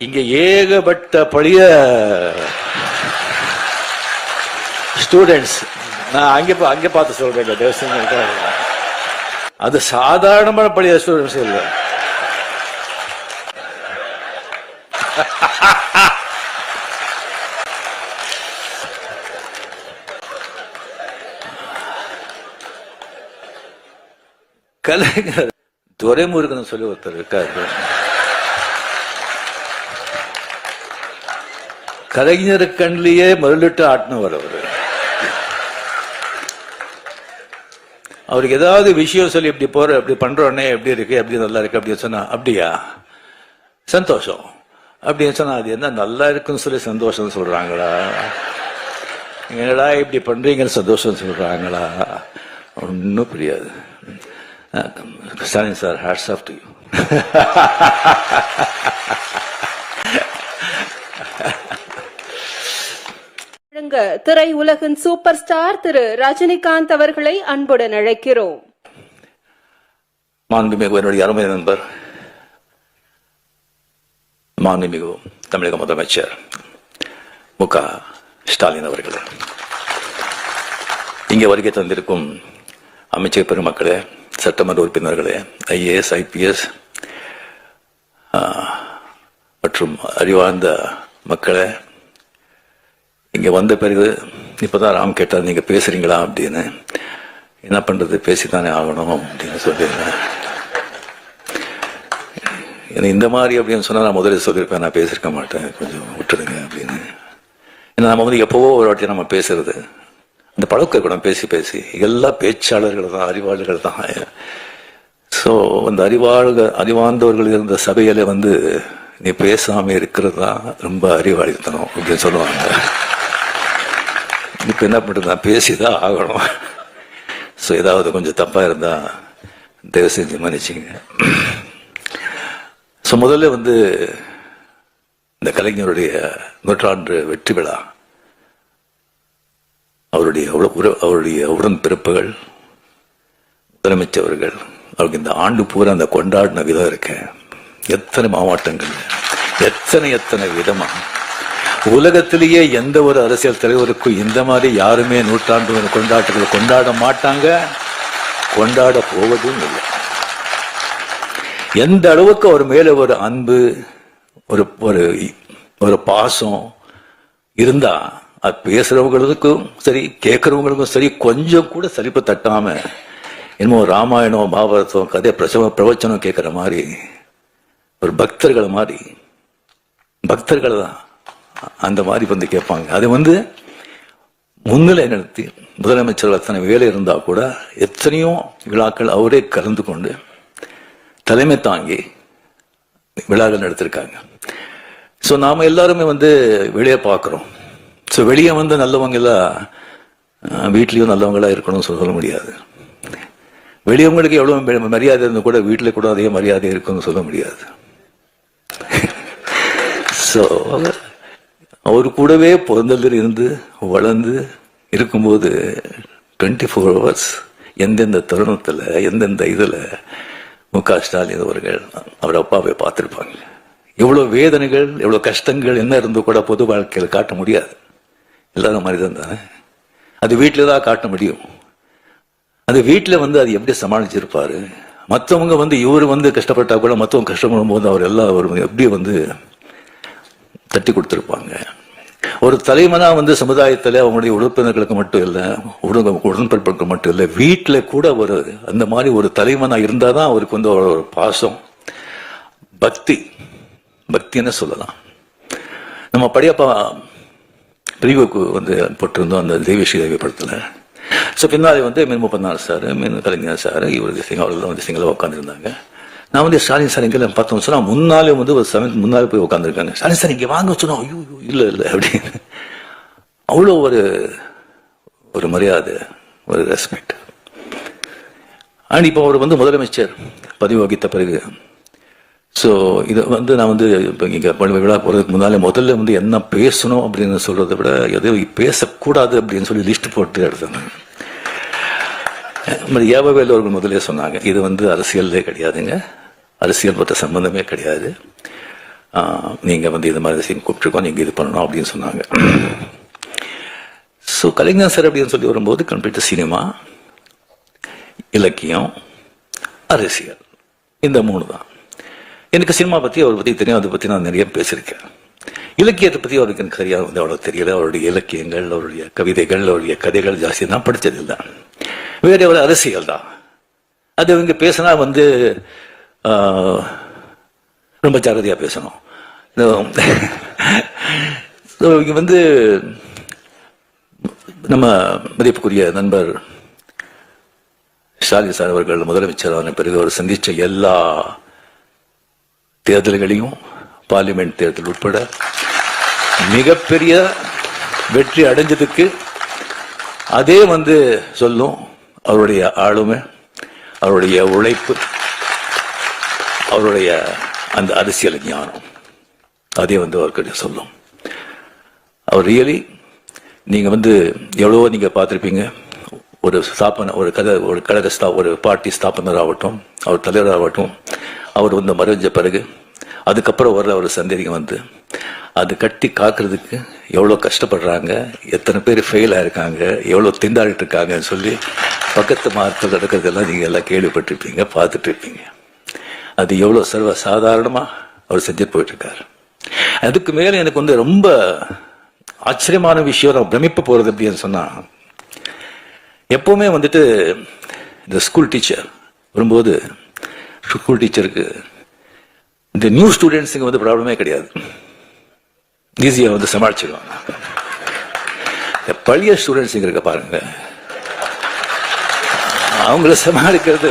இங்க ஏகப்பட்ட பழைய ஸ்டூடெண்ட்ஸ் நான் அங்க பா- அங்க பார்த்து சொல்றேன் தேவசம் அது சாதாரணமான பழைய ஸ்டூடெண்ட்ஸ் இல்லை. கலைஞர் துரைமுருகன் சொல்லி ஒருத்தர் இருக்காரு. கலைஞர் கண்ணிலேயே முதலிட்டு ஆட்டினவர் அவர். அவருக்கு ஏதாவது விஷயம் சொல்லி இப்படி போற இப்படி பண்றோன்னே எப்படி இருக்கு எப்படி நல்லா இருக்கு அப்படின்னு சொன்னா அப்படியா? சந்தோஷம். அப்படின்னு சொன்னா அது என்ன நல்லா இருக்குன்னு சொல்லி சந்தோஷம் சொல்றாங்களா? என்னடா இப்படி பண்றீங்கன்னு சந்தோஷம் சொல்றாங்களா? ஒன்றும் புரியாது. Stalin sir hats off to you வழங்க திரை உலகின் சூப்பர் ஸ்டார் திரு ரஜினிகாந்த் அவர்களை அன்புடன் அழைக்கிறோம். மாண்புமிகு என்னுடைய அருமை நண்பர். மாண்புமிகு தமிழக முதலமைச்சர் மு க. ஸ்டாலின் அவர்கள். இங்கே வருகை தந்திருக்கும் அமைச்சர் பெருமக்களே சட்டமன்ற உறுப்பினர்களே ஐஏஎஸ் ஐபிஎஸ் மற்றும் அறிவார்ந்த மக்களை இங்கே வந்த பிறகு இப்பதான் ராம் கேட்டார் நீங்கள் பேசுறீங்களா? அப்படின்னு. என்ன பண்ணுறது பேசித்தானே ஆகணும் அப்படின்னு சொல்லியிருந்தேன் எனக்கு இந்த மாதிரி அப்படின்னு சொன்னால் நான் முதல்ல சொல்லியிருப்பேன் நான் பேசியிருக்க மாட்டேன். கொஞ்சம் விட்டுடுங்க அப்படின்னு. ஏன்னா நம்ம வந்து எப்போவோ ஒரு வாட்டி நம்ம பேசுறது அந்த பழக்க கூட பேசி பேசி எல்லா பேச்சாளர்கள் தான் அறிவாளர்கள் தான். ஸோ அந்த அறிவாளர்கள் அறிவார்ந்தவர்கள் இருந்த சபையில வந்து நீ பேசாம இருக்கிறது தான் ரொம்ப அறிவாளித்தனம் அப்படின்னு சொல்லுவாங்க. இப்போ என்ன பண்ணுறது நான் பேசிதான் ஆகணும். ஸோ ஏதாவது கொஞ்சம் தப்பா இருந்தா தயவு செஞ்சு மன்னிச்சிங்க ஸோ முதல்ல வந்து இந்த கலைஞருடைய நூற்றாண்டு வெற்றி விழா அவருடைய அவருடைய உடன் பிறப்புகள் முதலமைச்சவர்கள் அவருக்கு இந்த ஆண்டு பூரா அந்த கொண்டாடின விதம் இருக்கேன் எத்தனை மாவட்டங்கள் எத்தனை எத்தனை விதமா உலகத்திலேயே எந்த ஒரு அரசியல் தலைவருக்கும் இந்த மாதிரி யாருமே நூற்றாண்டு கொண்டாட்டங்களை கொண்டாட மாட்டாங்க. கொண்டாட போவதும் இல்லை. எந்த அளவுக்கு அவர் மேல ஒரு அன்பு ஒரு ஒரு ஒரு பாசம் இருந்தா அது பேசுறவங்களுக்கும் சரி கேட்கறவங்களுக்கும் சரி கொஞ்சம் கூட சலிப்பு தட்டாம என்னமோ ராமாயணம் மகாபாரதம் கதை பிரசவ பிரவச்சனம் கேட்கிற மாதிரி ஒரு பக்தர்கள் மாதிரி பக்தர்கள் தான். அந்த மாதிரி வந்து கேட்பாங்க. அது வந்து முன்னிலை நடத்தி முதலமைச்சர் அத்தனை வேலை இருந்தா கூட எத்தனையோ விழாக்கள் அவரே கலந்து கொண்டு தலைமை தாங்கி விழாக்கள் நடத்திருக்காங்க. ஸோ நாம எல்லாருமே வந்து வெளியே பார்க்குறோம். ஸோ வெளியே வந்து நல்லவங்களா வீட்லேயும் அஹ், நல்லவங்களா இருக்கணும்னு சொல்ல முடியாது. வெளியவங்களுக்கு எவ்வளவு மரியாதை இருந்தால் கூட வீட்டில் கூட அதே மரியாதை இருக்குன்னு சொல்ல முடியாது. ஸோ அவர் கூடவே பிறந்ததில் இருந்து வளர்ந்து இருக்கும்போது டுவெண்ட்டி ஃபோர் ஹவர்ஸ் எந்தெந்த தருணத்தில் எந்தெந்த இதில் மு க ஸ்டாலின் அவர்கள் அவர் அப்பாவை பார்த்துருப்பாங்க. எவ்வளோ வேதனைகள் எவ்வளோ கஷ்டங்கள் என்ன இருந்து கூட பொது வாழ்க்கையில் காட்ட முடியாது. எல்லாரும் மனிதன் தானே. அது வீட்டில் தான் காட்ட முடியும். அது வீட்டில் வந்து அது எப்படி சமாளிச்சிருப்பாரு? மற்றவங்க வந்து இவர் வந்து கஷ்டப்பட்டா கூட மற்றவங்க கஷ்டப்படும் போது அவர் எல்லா அவர் எப்படி வந்து தட்டி கொடுத்துருப்பாங்க. ஒரு தலைமனா வந்து சமுதாயத்தில் அவங்களுடைய உறுப்பினர்களுக்கு மட்டும் இல்லை உடன் உடன்பிறப்புக்கு மட்டும் இல்லை வீட்டில் கூட ஒரு அந்த மாதிரி ஒரு தலைமனாக இருந்தால் தான் அவருக்கு வந்து ஒரு ஒரு பாசம். பக்தி. பக்தின்னு சொல்லலாம். நம்ம படியப்பா பிரிவுக்கு வந்து போட்டிருந்தோம் அந்த தெய்வஸ்ரீ தேவி படத்தில். ஸோ பின்னாடி வந்து மீன் முப்பநாள் சார் மீன் கலைஞர் சார் இவர் திசைங்க அவர்கள் வந்து சிங்கில் உட்காந்துருந்தாங்க நான் வந்து ஸ்டாலின் சார் எங்கே பார்த்தோம் சொன்னா முன்னாலே வந்து ஒரு செவன்த் முன்னாலே போய் உட்காந்துருக்காங்க ஸ்டாலின் சார் இங்கே வாங்க சொன்னோம் ஐயோ ஐயோ, இல்லை இல்லை அப்படின்னு. அவ்வளோ ஒரு ஒரு மரியாதை ஒரு ரெஸ்பெக்ட் அண்ட் இப்போ அவர் வந்து முதலமைச்சர் பதவி வகித்த பிறகு ஸோ இதை வந்து நான் வந்து இப்போ இங்கே விழா போகிறதுக்கு முன்னாலே முதல்ல வந்து என்ன பேசணும் அப்படின்னு சொல்றதை விட எதோ பேசக்கூடாது அப்படின்னு சொல்லி லிஸ்ட் போட்டு எடுத்தேன். ஏவவேல் அவர்கள் முதலே சொன்னாங்க இது வந்து அரசியல்லே கிடையாதுங்க. அரசியல் பற்ற சம்பந்தமே கிடையாது. ஆஹ், நீங்க வந்து இது மாதிரி கூப்பிட்டுருக்கோம் நீங்க இது பண்ணணும் அப்படின்னு சொன்னாங்க. ஸோ கலைஞர் சார் அப்படின்னு சொல்லி வரும்போது கம்ப்ளீட் சினிமா இலக்கியம் அரசியல். இந்த மூணு தான். எனக்கு சினிமா பத்தி அவரை பத்தி தெரியும் அதை பத்தி நான் நிறைய பேசியிருக்கேன். இலக்கியத்தை பத்தி அவருக்கு எனக்கு சரியாக வந்து அவ்வளோ தெரியல. அவருடைய இலக்கியங்கள் அவருடைய கவிதைகள் அவருடைய கதைகள் ஜாஸ்தி தான் படித்ததில்லை வேற ஒரு அரசியல் தான். அது இவங்க பேசினா வந்து ரொம்ப ஜாகிரதையா பேசணும். இங்க வந்து நம்ம மதிப்புக்குரிய நண்பர் ஸ்டாலின் சார் அவர்கள் முதலமைச்சரான பிறகு அவர் சந்திச்ச எல்லா தேர்தல்களையும் பார்லிமெண்ட் தேர்தல் உட்பட மிகப்பெரிய வெற்றி அடைஞ்சதுக்கு அதே வந்து சொல்லும் அவருடைய ஆளுமை அவருடைய உழைப்பு அவருடைய அந்த அரசியல் ஞானம். அதே வந்து அவர்கிட்ட சொல்லும். அவர் ரியலி நீங்க வந்து எவ்வளவோ நீங்க பார்த்துருப்பீங்க. ஒரு ஸ்தாபன ஒரு கதை ஒரு கழக ஸ்தா ஒரு பார்ட்டி ஸ்தாபனர் ஆகட்டும் அவர் தலைவராகட்டும். அவர் வந்து மறைஞ்ச பிறகு அதுக்கப்புறம் வர ஒரு சந்தேகம் வந்து. அது கட்டி காக்கிறதுக்கு எவ்வளோ கஷ்டப்படுறாங்க எத்தனை பேர் ஃபெயில் ஆயிருக்காங்க எவ்வளோ திண்டாடிட்டு இருக்காங்கன்னு சொல்லி பக்கத்து மார்க்கத்தில் நடக்கிறதெல்லாம் நீங்கள் எல்லாம் கேள்விப்பட்டிருப்பீங்க பார்த்துட்டு இருப்பீங்க. அது எவ்வளோ சர்வ சாதாரணமாக அவர் செஞ்சுட்டு போயிட்டு இருக்காரு அதுக்கு மேலே எனக்கு வந்து ரொம்ப ஆச்சரியமான விஷயம் நான் பிரமிப்பு போகிறது அப்படின்னு சொன்னா எப்பவுமே வந்துட்டு இந்த ஸ்கூல் டீச்சர் வரும்போது ஸ்கூல் டீச்சருக்கு இந்த நியூ ஸ்டூடெண்ட்ஸுக்கு வந்து ப்ராப்ளமே கிடையாது. ஈஸியாக வந்து சமாளிச்சிடுவாங்க இந்த பழைய ஸ்டூடெண்ட்ஸுங்க இருக்க பாருங்க. அவங்கள சமாளிக்கிறது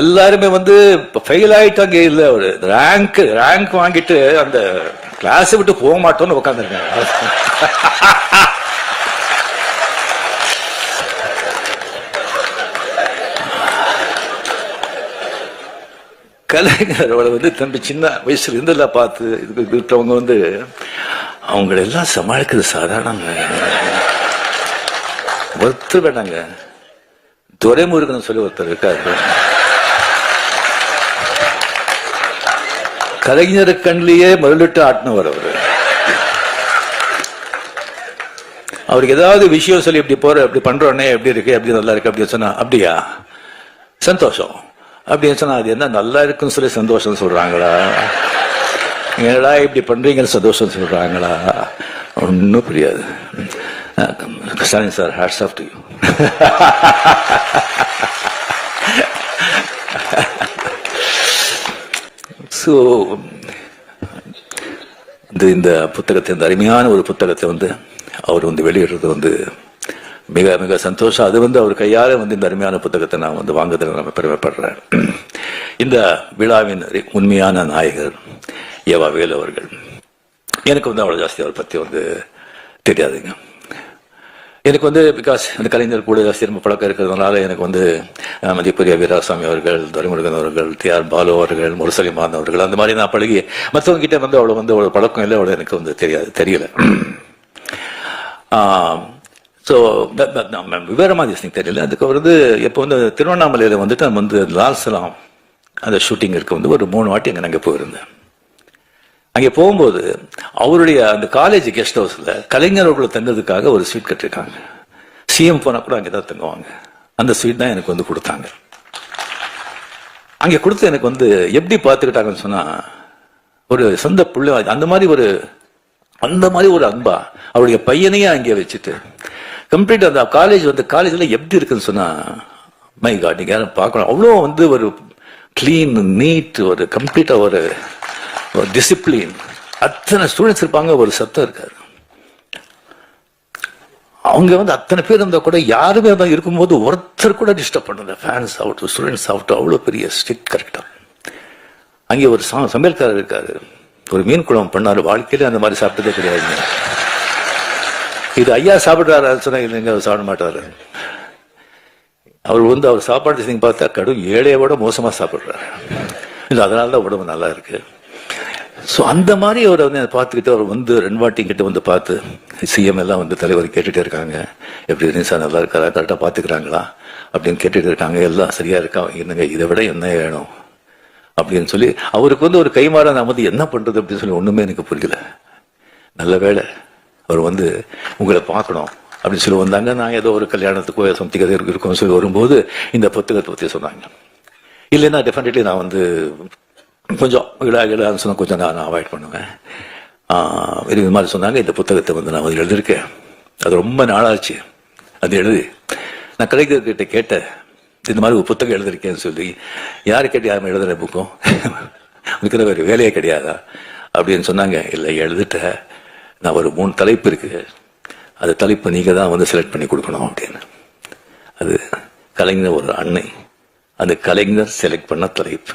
எல்லாருமே வந்து ஃபெயில் ஆயிட்டாங்க. இல்ல ஒரு ரேங்க் ரேங்க் வாங்கிட்டு அந்த கிளாஸ் விட்டு போக மாட்டோம்னு உட்காந்துருக்காங்க கலைஞர் அவளை வந்து தம்பி சின்ன வயசுல இருந்தெல்லாம் பார்த்து இதுக்கு இருக்கிறவங்க வந்து அவங்கள எல்லாம் சமாளிக்கிறது சாதாரணங்க. ஒருத்தர் வேணாங்க. துரைமுருகன் சொல்லி ஒருத்தர் இருக்காரு. கலைஞர் கண்ணிலேயே முதலிட்டு ஆட்டினவர் அவர். அவருக்கு ஏதாவது விஷயம் சொல்லி இப்படி போற இப்படி பண்றோன்னே எப்படி இருக்கு எப்படி நல்லா இருக்கு அப்படின்னு சொன்னா அப்படியா? சந்தோஷம். அப்படின்னு சொன்னா அது என்ன நல்லா இருக்குன்னு சொல்லி சந்தோஷம் சொல்றாங்களா? என்னடா இப்படி பண்றீங்கன்னு சந்தோஷம் சொல்றாங்களா? ஒன்றும் புரியாது. Stalin sir hats off to you so இந்த இந்த புத்தகத்தை இந்த அருமையான ஒரு புத்தகத்தை வந்து அவர் வந்து வெளியிடுறது வந்து மிக மிக சந்தோஷம். அது வந்து அவர் கையால் வந்து இந்த அருமையான புத்தகத்தை நான் வந்து வாங்குறதுல நம்ம பெருமைப்படுறேன் இந்த விழாவின் உண்மையான நாயகர் ஏவா வேலு அவர்கள். எனக்கு வந்து அவ்வளோ ஜாஸ்தி அவரை பற்றி வந்து தெரியாதுங்க. எனக்கு வந்து பிகாஸ் அந்த கலைஞர் கூட சிறும பழக்கம் இருக்கிறதுனால எனக்கு வந்து அஹ், மதிப்புரிய வீராசாமி அவர்கள் துரைமுருகன் அவர்கள் டி ஆர் பாலு அவர்கள் முரசலிமான் அவர்கள் அந்த மாதிரி நான் பழகி மற்றவங்க கிட்ட வந்து அவ்வளோ வந்து அவ்வளோ பழக்கம் இல்லை அவ்வளோ எனக்கு வந்து தெரியாது தெரியல. ஸோ விவரமாக திஸ் தெரியல. அதுக்கு வந்து இப்போ வந்து திருவண்ணாமலையில் வந்துட்டு நம்ம வந்து லால் சலாம் அந்த ஷூட்டிங் இருக்க வந்து ஒரு மூணு வாட்டி அங்கே நாங்கள் போயிருந்தேன் அங்கே போகும்போது அவருடைய அந்த காலேஜ் கெஸ்ட் ஹவுஸில் கலைஞர்கள் தங்குறதுக்காக ஒரு ஸ்வீட் கட்டிருக்காங்க சிஎம் போனா கூட அங்கே தான் தங்குவாங்க. அந்த ஸ்வீட் தான் எனக்கு வந்து கொடுத்தாங்க. அங்கே கொடுத்து எனக்கு வந்து எப்படி பார்த்துக்கிட்டாங்கன்னு சொன்னால் ஒரு சொந்த பிள்ளை அந்த மாதிரி ஒரு அந்த மாதிரி ஒரு அன்பா அவருடைய பையனையே அங்கே வச்சுட்டு கம்ப்ளீட் அந்த காலேஜ் வந்து காலேஜில் எப்படி இருக்குன்னு சொன்னால் மை காட் நீங்கள் யாரும் பார்க்கணும். அவ்வளோ வந்து ஒரு க்ளீன் நீட் ஒரு கம்ப்ளீட்டாக ஒரு ஒரு டிசிப்ளின் அத்தனை ஸ்டூடெண்ட்ஸ் இருப்பாங்க ஒரு சத்தம் இருக்காரு அவங்க வந்து அத்தனை பேர் இருந்தால் கூட யாருமே இருந்தால் இருக்கும்போது ஒருத்தர் கூட டிஸ்டர்ப் பண்ணல. ஃபேன்ஸ் ஆகட்டும் ஸ்டூடெண்ட்ஸ் ஆகட்டும் அவ்வளோ பெரிய ஸ்ட்ரிக்ட் கரெக்டாக அங்கே ஒரு சா- சமையல்காரர் இருக்காரு. ஒரு மீன் குழம்பு பண்ணார். வாழ்க்கையில அந்த மாதிரி சாப்பிட்டதே கிடையாதுங்க இது ஐயா சாப்பிடுறாரு சொன்னால் இல்லைங்க அவர் சாப்பிட மாட்டாரு. அவர் வந்து அவர் சாப்பாடு நீங்க பார்த்தா கடும் ஏழையை விட மோசமா சாப்பிடுறாரு. இல்லை அதனால தான் உடம்பு நல்லா இருக்கு. ஸோ அந்த மாதிரி அவரை வந்து பார்த்துக்கிட்டு அவர் வந்து ரெண்டு வாட்டி கிட்ட வந்து பார்த்து சிஎம் எல்லாம் வந்து தலைவர் கேட்டுட்டே இருக்காங்க. எப்படி சார் நல்லா இருக்காரா? கரெக்டாக பார்த்துக்கிறாங்களா? அப்படின்னு கேட்டுகிட்டு இருக்காங்க. எல்லாம் சரியா இருக்கா? என்னங்க இதை விட என்ன வேணும்? அப்படின்னு சொல்லி அவருக்கு வந்து ஒரு கைமாறா நான் வந்து என்ன பண்றது அப்படின்னு சொல்லி ஒண்ணுமே எனக்கு புரியல. நல்ல வேளை அவர் வந்து உங்களை பார்க்கணும் அப்படின்னு சொல்லி வந்தாங்க. நான் ஏதோ ஒரு கல்யாணத்துக்கோ சம்திங் எதோ இருக்கும்னு சொல்லி வரும்போது இந்த புத்தகத்தை பற்றி சொன்னாங்க. இல்லைன்னா டெஃபினெட்லி நான் வந்து கொஞ்சம் விழா விழான்னு சொன்னால் கொஞ்சம் நான் அவாய்ட் பண்ணுவேன். ஆஹ் இது மாதிரி சொன்னாங்க. இந்த புத்தகத்தை வந்து நான் வந்து எழுதியிருக்கேன். அது ரொம்ப நாளாச்சு. அது எழுதி நான் கலைஞர்கிட்ட கேட்டேன். இந்த மாதிரி ஒரு புத்தகம் எழுதியிருக்கேன்னு சொல்லி யார் கேட்டு யாரும் எழுதுற புக்கும் உனக்கு வேறு வேலையே கிடையாதா? அப்படின்னு சொன்னாங்க. இல்லை எழுதிட்ட நான் ஒரு மூணு தலைப்பு இருக்கு. அந்த தலைப்பு நீங்கள் தான் வந்து செலக்ட் பண்ணி கொடுக்கணும் அப்படின்னு. அது கலைஞர் ஒரு அன்னை. அந்த கலைஞர் செலக்ட் பண்ண தலைப்பு.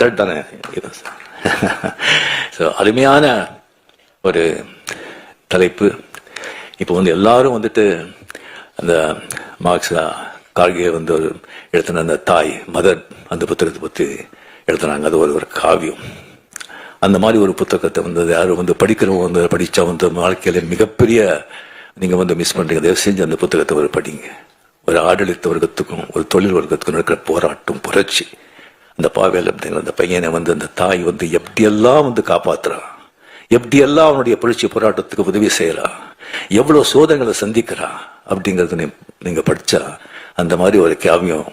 தேர்ட் தானே ஸோ அருமையான ஒரு தலைப்பு. இப்போ வந்து எல்லாரும் வந்துட்டு அந்த மார்க்ஸா கார்கே வந்து ஒரு எழுத்தின அந்த தாய் மதர் அந்த புத்தகத்தை பற்றி எழுத்துனாங்க அது ஒரு ஒரு காவியம். அந்த மாதிரி ஒரு புத்தகத்தை வந்து யாரும் வந்து படிக்கிறவங்க வந்து படித்தா வந்து வாழ்க்கையில மிகப்பெரிய நீங்கள் வந்து மிஸ் பண்ணுறீங்க தயவு செஞ்சு அந்த புத்தகத்தை ஒரு படிங்க. ஒரு ஆடளித்த வர்க்கத்துக்கும் ஒரு தொழில் வர்க்கத்துக்கும் இருக்கிற போராட்டம் புரட்சி. இந்த பாவேல் அப்படிங்கிற அந்த பையனை வந்து அந்த தாய் வந்து எப்படியெல்லாம் வந்து காப்பாத்துறா? எப்படியெல்லாம் அவனுடைய புரட்சி போராட்டத்துக்கு உதவி செய்யறா? எவ்வளவு சோதனைகளை சந்திக்கிறா? அப்படிங்கறது நீ- நீங்க படிச்சா அந்த மாதிரி ஒரு காவியம்.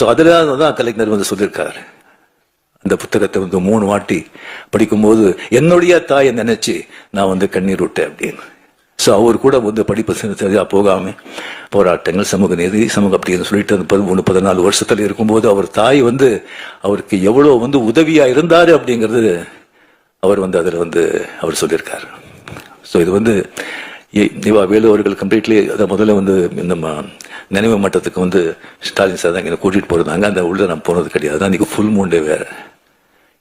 சோ அதுல தான் கலைஞர் வந்து சொல்லியிருக்காரு. அந்த புத்தகத்தை வந்து மூணு வாட்டி படிக்கும்போது என்னுடைய தாயை நினைச்சு நான் வந்து கண்ணீர் விட்டேன் அப்படின்னு. ஸோ அவர் கூட வந்து படிப்பு சரியாக போகாமல் போராட்டங்கள் சமூக நீதி சமூக அப்படின்னு சொல்லிட்டு அந்த பதிமூணு பதினாலு வருஷத்துல இருக்கும்போது அவர் தாய் வந்து அவருக்கு எவ்வளோ வந்து உதவியாக இருந்தார் அப்படிங்கிறது அவர் வந்து அதில் வந்து அவர் சொல்லியிருக்கார். ஸோ இது வந்து இவா வேலு அவர்கள் கம்ப்ளீட்லி அதை முதல்ல வந்து நம்ம நினைவு மட்டத்துக்கு வந்து ஸ்டாலின் சார் தான் இங்கே கூட்டிகிட்டு போயிருந்தாங்க. அந்த உள்ள நான் போனது கிடையாது. அன்றைக்கி ஃபுல் மூண்டே வேறு.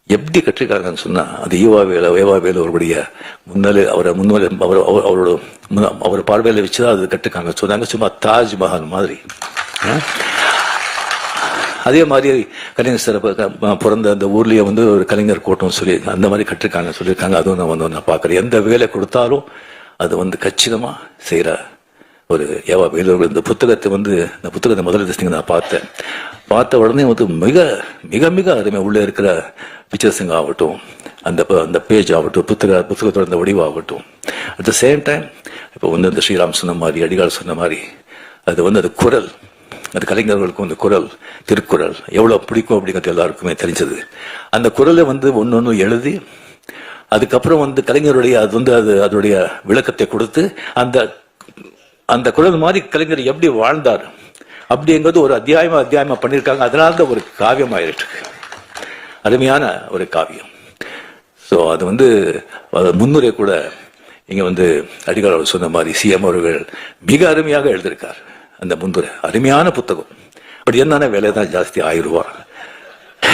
எப்படி கட்டிருக்காங்கன்னு சொன்னா அது ஈவா வேலை வேலை அவருடைய முன்னாலே அவரை முன்னாலே அவர் அவரோட முன்ன- அவர் பார்வையில வச்சுதான் அது கற்றுக்காங்க. சொன்னாங்க சும்மா தாஜ்மஹால் மாதிரி. அதே மாதிரி கலைஞர் சார் பிறந்த அந்த ஊர்லயே வந்து ஒரு கலைஞர் கோட்டம் சொல்லி அந்த மாதிரி கற்றுக்காங்க சொல்லியிருக்காங்க. அதுவும் நான் வந்து நான் பார்க்குறேன். எந்த வேலை கொடுத்தாலும் அது வந்து கச்சிதமா செய்யற ஒரு ஏவா பெய்தவர்கள் இந்த புத்தகத்தை வந்து இந்த புத்தகத்தை முதல்ல திசைங்க நான் பார்த்தேன். பார்த்த உடனே வந்து மிக மிக மிக அருமை உள்ளே இருக்கிற பிக்சர்ஸுங்க ஆகட்டும் அந்த அந்த பேஜ் ஆகட்டும் புத்தக புத்தகத்தோட அந்த வடிவாகட்டும் அட் த சேம் டைம் இப்போ வந்து இந்த ஸ்ரீராம் சொன்ன மாதிரி அடிகால் சொன்ன மாதிரி அது வந்து அது குரல் அது கலைஞர்களுக்கும் அந்த குரல் திருக்குறள் எவ்வளோ பிடிக்கும் அப்படிங்கிறது எல்லாருக்குமே தெரிஞ்சது. அந்த குரலை வந்து ஒன்று ஒன்று எழுதி அதுக்கப்புறம் வந்து கலைஞருடைய அது வந்து அது அதனுடைய விளக்கத்தை கொடுத்து அந்த அந்த குழந்தை மாதிரி கலைஞர் எப்படி வாழ்ந்தார்? அப்படிங்கிறது ஒரு அத்தியாயமா அத்தியாயமா பண்ணியிருக்காங்க. அதனால தான் ஒரு காவியம் ஆயிருக்கு அருமையான ஒரு காவியம். ஸோ அது வந்து முன்னுரை கூட இங்க வந்து அடிகால் அவர் சொன்ன மாதிரி சிஎம் அவர்கள் மிக அருமையாக எழுதியிருக்கார் அந்த முன்னுரை. அருமையான புத்தகம். பட் என்னென்ன விலை தான் ஜாஸ்தி ஆயிரம் ரூபா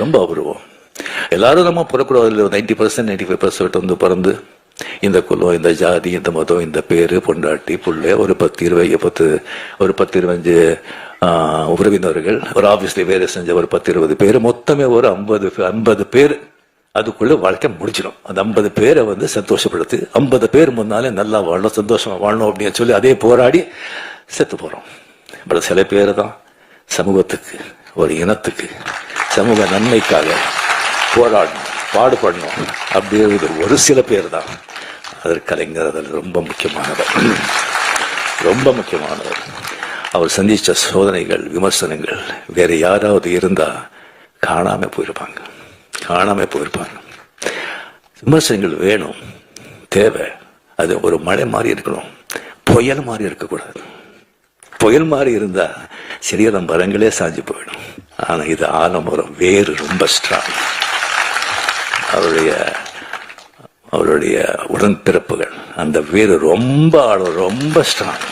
ரொம்ப அபூர்வம். எல்லாரும் நம்ம பிறக்கூடாது ninety percent ninety five percent வந்து பிறந்து இந்த குலம் இந்த ஜாதி இந்த மதம் இந்த பேரு பொண்டாட்டி புள்ள ஒரு பத்து இருபது பத்து ஒரு பத்து இருபஞ்சு உறவினர்கள் ஒரு ஆபீஸ்ல வேலை செஞ்ச ஒரு பத்து இருபது பேர் மொத்தமே ஒரு ஐம்பது ஐம்பது பேர் அதுக்குள்ள வாழ்க்கை முடிச்சிடும் அந்த ஐம்பது பேரை வந்து சந்தோஷப்படுத்து ஐம்பது பேர் முன்னாலே நல்லா வாழணும் சந்தோஷமா வாழணும் அப்படின்னு சொல்லி அதே போராடி செத்து போறோம். அப்புறம் சில பேர் தான் சமூகத்துக்கு ஒரு இனத்துக்கு சமூக நன்மைக்காக போராடணும் பாடுபடணும். அப்படிங்கிறது ஒரு சில பேர் தான் அதற்கு கலைஞர் அதில் ரொம்ப முக்கியமானவர். ரொம்ப முக்கியமானவர். அவர் சந்தித்த சோதனைகள் விமர்சனங்கள் வேறு யாராவது இருந்தால் காணாமல் போயிருப்பாங்க. காணாமல் போயிருப்பாங்க. விமர்சனங்கள் வேணும் தேவை. அது ஒரு மழை மாதிரி இருக்கணும் புயல் மாதிரி இருக்கக்கூடாது. புயல் மாதிரி இருந்தா சிறியதம் மரங்களே சாஞ்சு போயிடும். ஆனா இது ஆலமரம் வேறு ரொம்ப ஸ்ட்ராங் அவருடைய அவருடைய உடன்பிறப்புகள் அந்த வேறு ரொம்ப ஆழம் ரொம்ப ஸ்ட்ராங்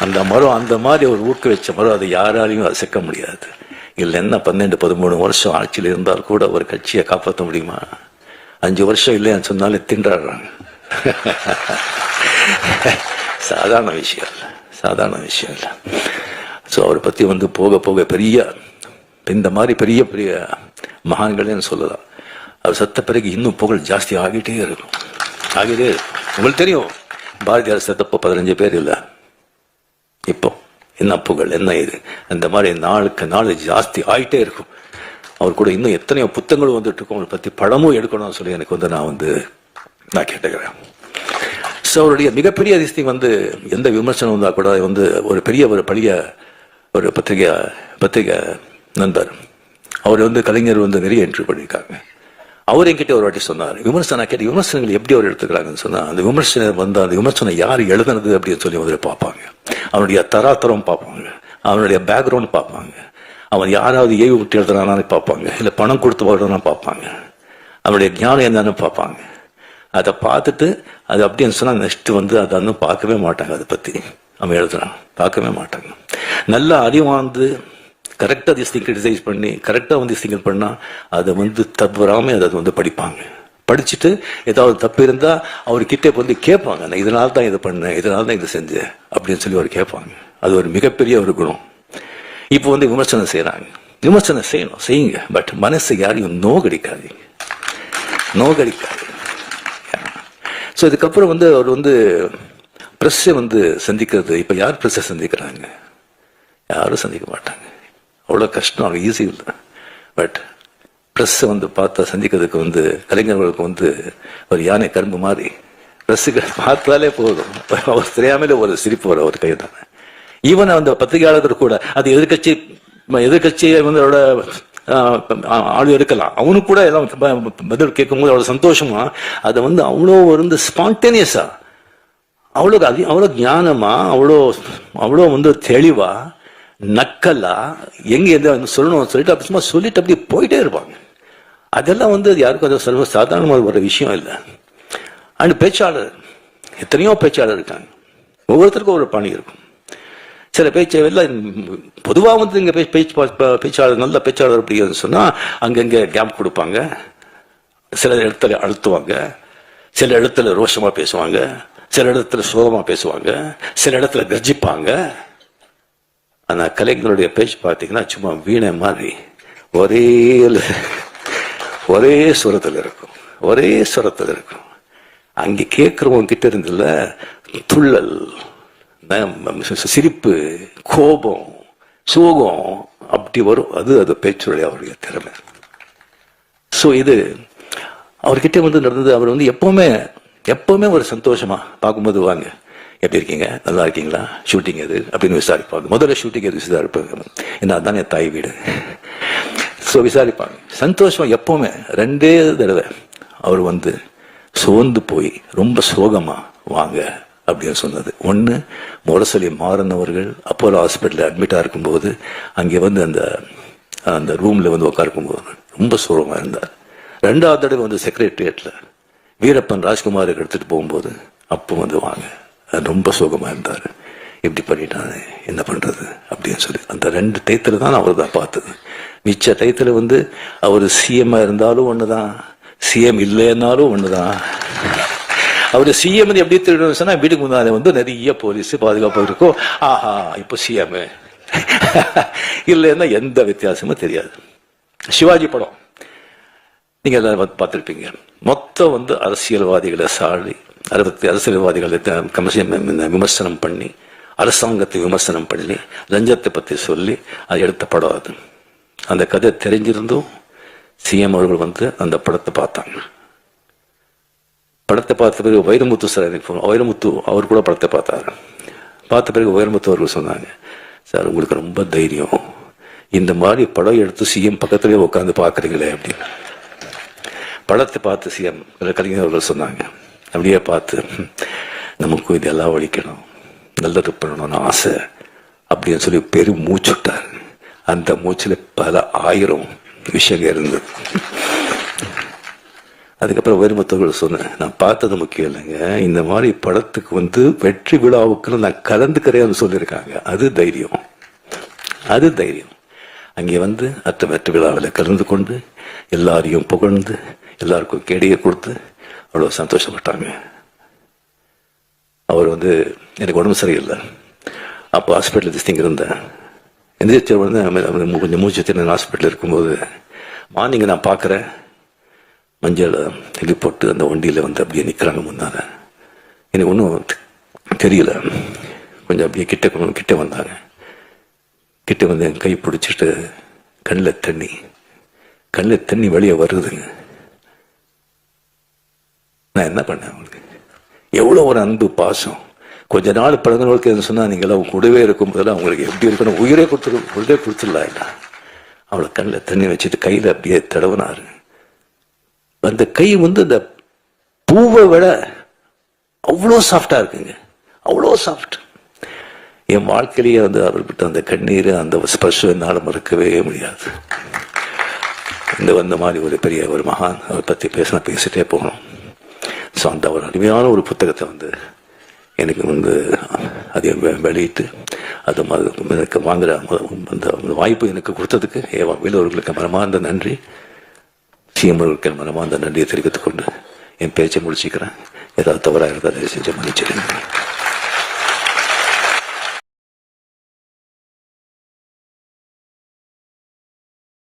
அந்த மரம் அந்த மாதிரி ஒரு ஊக்குவிச்ச மரம் அதை யாராலையும் அசைக்க முடியாது. இல்லை என்ன பன்னெண்டு பதிமூணு வருஷம் ஆட்சியில் இருந்தால் கூட ஒரு கட்சியை காப்பாற்ற முடியுமா? அஞ்சு வருஷம் இல்லைன்னு சொன்னாலே திண்டாடுறாங்க. சாதாரண விஷயம் இல்லை. சாதாரண விஷயம் இல்லை. ஸோ அவரை பற்றி வந்து போக போக பெரிய இந்த மாதிரி பெரிய பெரிய மகான்களேன்னு சொல்லலாம். அவர் சத்த பிறகு இன்னும் புகழ் ஜாஸ்தி ஆகிட்டே இருக்கும். ஆகிட்டே இருக்கும். உங்களுக்கு தெரியும் பாரதியார் சத்தப்போ பதினஞ்சு பேர் இல்லை. இப்போ என்ன புகழ் என்ன இது? அந்த மாதிரி நாளுக்கு நாள் ஜாஸ்தி ஆகிட்டே இருக்கும். அவர் கூட இன்னும் எத்தனையோ புத்தகங்களும் வந்துட்டு இருக்கும். அவரை பற்றி படமும் எடுக்கணும்னு சொல்லி எனக்கு வந்து நான் வந்து நான் கேட்டுக்கிறேன். ஸோ அவருடைய மிகப்பெரிய அதிசயம் வந்து எந்த விமர்சனம் வந்தால் கூட வந்து ஒரு பெரிய ஒரு பழைய ஒரு பத்திரிகை பத்திரிகை நண்பர். அவர் வந்து கலைஞர் வந்து நிறைய இன்டர்வியூ பண்ணியிருக்காங்க. அவர் என்கிட்ட ஒரு வாட்டி சொன்னார் விமர்சனம் கேட்டு விமர்சனங்கள் எப்படி அவர் எடுத்துக்கிறாங்கன்னு சொன்னா அந்த விமர்சனம் வந்து அந்த விமர்சனம் யார் எழுதுனது அப்படின்னு சொல்லி முதல்ல பார்ப்பாங்க. அவனுடைய தராத்தரம் பார்ப்பாங்க. அவனுடைய பேக்ரவுண்ட் பார்ப்பாங்க. அவன் யாராவது ஏவி விட்டு எழுதுறானான்னு பார்ப்பாங்க. இல்லை பணம் கொடுத்து வாழ்றான்னு பார்ப்பாங்க. அவனுடைய ஞானம் என்னன்னு பார்ப்பாங்க. அதை பார்த்துட்டு அது அப்படின்னு சொன்னா நெக்ஸ்ட் வந்து அதை வந்து பார்க்கவே மாட்டாங்க அதை பத்தி அவன் எழுதுறான் பார்க்கவே மாட்டாங்க. நல்லா அறிவார்ந்து கரெக்டாக திஸ் திங் கிரிட்டிசைஸ் பண்ணி கரெக்டாக வந்து திங்கிங் பண்ணால் அதை வந்து தவறாமல் அதை வந்து படிப்பாங்க. படிச்சுட்டு ஏதாவது தப்பு இருந்தா அவர்கிட்ட வந்து கேட்பாங்க. நான் இதனால தான் இதை பண்ணேன் இதனால தான் இதை செஞ்சேன் அப்படின்னு சொல்லி அவர் கேட்பாங்க. அது ஒரு மிகப்பெரிய ஒரு குணம். இப்போ வந்து விமர்சனம் செய்கிறாங்க விமர்சனம் செய்யணும் செய்யுங்க. பட் மனசு யாரையும் நோகடிக்காதீங்க. நோகடிக்காது ஸோ இதுக்கப்புறம் வந்து அவர் வந்து ப்ரெஸ்ஸை வந்து சந்திக்கிறது. இப்போ யார் ப்ரெஸ்ஸை சந்திக்கிறாங்க? யாரும் சந்திக்க மாட்டாங்க. அவ்வளோ கஷ்டம் அவ்வளோ ஈஸி இல்லை. பட் ப்ரெஸ்ஸை வந்து பார்த்தா சந்திக்கிறதுக்கு வந்து கலைஞர்களுக்கு வந்து ஒரு யானை கரும்பு மாதிரி. ப்ரெஸ்ஸுக்கு பார்த்தாலே போதும். அவர் தெரியாமலே ஒரு சிரிப்பு வர ஒரு கையில். தானே ஈவன் அந்த பத்திரிகையாளர்கள் கூட அது எதிர்கட்சி எதிர்கட்சியை வந்து அவரோட ஆளு எடுக்கலாம். அவனுக்கு கூட எல்லாம் பதில் கேட்கும்போது அவ்வளோ சந்தோஷமா? அதை வந்து அவ்வளோ வந்து ஸ்பான்டேனியஸா அவ்வளோ அதி அவ்வளோ ஞானமா அவ்வளோ அவ்வளோ வந்து தெளிவா நக்கலா எங்க எந்த சொல்லணும் சொல்லிட்டு அப்படி சும்மா சொல்லிட்டு அப்படியே போயிட்டே இருப்பாங்க. அதெல்லாம் வந்து அது யாருக்கும் அது சர்வ சாதாரணமாக ஒரு விஷயம் இல்லை. அண்ட் பேச்சாளர் எத்தனையோ பேச்சாளர் இருக்காங்க. ஒவ்வொருத்தருக்கும் ஒரு பணி இருக்கும். சில பேச்சு எல்லாம் பொதுவாக வந்து இங்கே பேச்சு பேச்சு பா- பேச்சாளர் நல்ல பேச்சாளர் அப்படின்னு சொன்னால் அங்கங்கே கேம்ப் கொடுப்பாங்க. சில இடத்துல அழுத்துவாங்க. சில இடத்துல ரோஷமாக பேசுவாங்க. சில இடத்துல சோகமாக பேசுவாங்க. சில இடத்துல கர்ஜிப்பாங்க. ஆனால் கலைஞருடைய பேச்சு பார்த்தீங்கன்னா சும்மா வீணை மாதிரி. ஒரே ஒரே சுரத்தில் இருக்கும். ஒரே சுரத்தில் இருக்கும். அங்கே கேட்குறவங்க கிட்ட இருந்துல துள்ளல். சிரிப்பு கோபம் சோகம் அப்படி வரும். அது அது பேச்சுடைய அவருடைய திறமை. ஸோ இது அவர்கிட்ட வந்து நடந்தது. அவர் வந்து எப்பவுமே எப்பவுமே ஒரு சந்தோஷமா பார்க்கும்போது வாங்க. எப்படி இருக்கீங்க? நல்லா இருக்கீங்களா? ஷூட்டிங் எது? அப்படின்னு விசாரிப்பாங்க. முதல்ல ஷூட்டிங் எது விசாரிப்பாங்க? ஏன்னா அதான் என் தாய் வீடு. ஸோ விசாரிப்பாங்க. சந்தோஷம் எப்பவுமே ரெண்டே தடவை. அவர் வந்து சோர்ந்து போய் ரொம்ப சோகமா வாங்க அப்படின்னு சொன்னது. ஒன்று முரசொலி மாறினவர்கள் அப்போலோ ஹாஸ்பிட்டலில் அட்மிட்டாக இருக்கும்போது அங்கே வந்து அந்த அந்த ரூமில் வந்து உட்காருக்கும்போது ரொம்ப சோகமாக இருந்தார். ரெண்டாவது தடவை வந்து செக்ரட்டரியேட்டில் வீரப்பன் ராஜ்குமார் எடுத்துகிட்டு போகும்போது அப்போ வந்து வாங்க. ரொம்ப சோகமாக இருந்தார். இப்படி பண்ணிட்டாங்க என்ன பண்ணுறது அப்படின்னு சொல்லி. அந்த ரெண்டு டயத்தில் தான் அவர் தான் பார்த்தது. மிச்ச டயத்தில் வந்து அவர் சிஎம்மாக இருந்தாலும் ஒன்று தான் சிஎம் இல்லைன்னாலும் ஒன்று தான் அவர் சிஎம் வந்து எப்படி திருடணும் சொன்னா வீட்டுக்கு முன்னாலே வந்து நிறைய போலீஸ் பாதுகாப்பு இருக்கும் ஆஹா இப்போ சிஎம் இல்லைன்னா எந்த வித்தியாசமும் தெரியாது. சிவாஜி படம். நீங்க எல்லாம் பார்த்துருப்பீங்க. மொத்தம் வந்து அரசியல்வாதிகளை சாடி அறுபத்தி அரசியல்வாதிகளை த- விமர்சனம் பண்ணி அரசாங்கத்தை விமர்சனம் பண்ணி லஞ்சத்தை பத்தி சொல்லி அது எடுத்த படம் அது. அந்த கதை தெரிஞ்சிருந்தும் சிஎம் அவர்கள் வந்து அந்த படத்தை பார்த்தாங்க. படத்தை பார்த்த பிறகு வைரமுத்து சார் எனக்கு ஃபோன் வைரமுத்து அவர் கூட படத்தை பார்த்தாரு. பார்த்த பிறகு வைரமுத்து அவர்கள் சொன்னாங்க சார் உங்களுக்கு ரொம்ப தைரியம். இந்த மாதிரி படம் எடுத்து சிஎம் பக்கத்துலேயே உட்காந்து பார்க்குறீங்களே அப்படின்னு. படத்தை பார்த்து சிஎம் கலைஞர் அவர்கள் சொன்னாங்க அப்படியே பார்த்து நமக்கும் இதெல்லாம் ஒழிக்கணும் நல்லது பண்ணணும்னு ஆசை அப்படின்னு சொல்லி பெரும் மூச்சுட்டார் அந்த மூச்சில் பல ஆயிரம் விஷயங்கள் இருந்தது. அதுக்கப்புறம் வைரமுத்தவர்கள் சொன்னேன். நான் பார்த்தது முக்கியம் இல்லைங்க. இந்த மாதிரி படத்துக்கு வந்து வெற்றி விழாவுக்கு நான் கலந்துக்கிறேன்னு சொல்லியிருக்காங்க. அது தைரியம். அது தைரியம். அங்கே வந்து அத்த வெற்றி விழாவில் கலந்து கொண்டு எல்லாரையும் புகழ்ந்து எல்லாருக்கும் கேடியை கொடுத்து அவ்வளோ சந்தோஷப்பட்டாங்க. அவர் வந்து எனக்கு உடம்பு சரியில்லை. அப்போ ஹாஸ்பிட்டல் திஸ்திங்க இருந்தேன். எந்திரிச்ச உடனே கொஞ்சம் மூச்சு தின்னு ஹாஸ்பிட்டல் இருக்கும்போது மார்னிங் நான் பார்க்குறேன். மஞ்சள் இது போட்டு அந்த வண்டியில் வந்து அப்படியே நிற்கிறாங்க முன்னால். எனக்கு ஒன்றும் தெரியல. கொஞ்சம் அப்படியே கிட்ட கொண்டு கிட்ட வந்தாங்க. கிட்ட வந்து என் கை பிடிச்சிட்டு கண்ணில் தண்ணி. கண்ணில் தண்ணி வெளியே வருதுங்க. நான் என்ன பண்ணேன் அவங்களுக்கு? எவ்வளோ ஒரு அன்பு பாசம். கொஞ்ச நாள் பிறந்தவங்களுக்கு எது சொன்னால் நீங்களாம் அவங்க கூடவே இருக்கும் போதெல்லாம் அவங்களுக்கு எப்படி இருக்கணும் உயிரே கொடுத்துரு உயிரே கொடுத்துடலாம் என்ன அவளை கண்ணில் தண்ணி வச்சுட்டு கையில் அப்படியே தடவினாரு. அந்த கை வந்து அந்த பூவை விட அவ்வளோ சாஃப்டாக இருக்குங்க. அவ்வளோ சாஃப்ட் என் வாழ்க்கையிலேயே வந்து அவர்கிட்ட அந்த கண்ணீர் அந்த ஸ்பர்ஷம் என்னால் மறக்கவே முடியாது. இந்த வந்த மாதிரி ஒரு பெரிய ஒரு மகான் அவரை பற்றி பேசினா பேசிட்டே போகணும். ஸோ அந்த ஒரு அருமையான ஒரு புத்தகத்தை வந்து எனக்கு வந்து அதை வெளியிட்டு அது எனக்கு வாங்குற அந்த அந்த வாய்ப்பு எனக்கு கொடுத்ததுக்கு ஏவா வேலூர்களுக்கு மனமார்ந்த நன்றி. சிஎம் அவர்களுக்கு மனமார்ந்த நன்றியை தெரிவித்துக் கொண்டு என் பேச்சை முடிச்சுக்கிறேன். ஏதாவது தவறாக இருந்தால் தயவு செஞ்சு மன்னிச்சிடுங்க.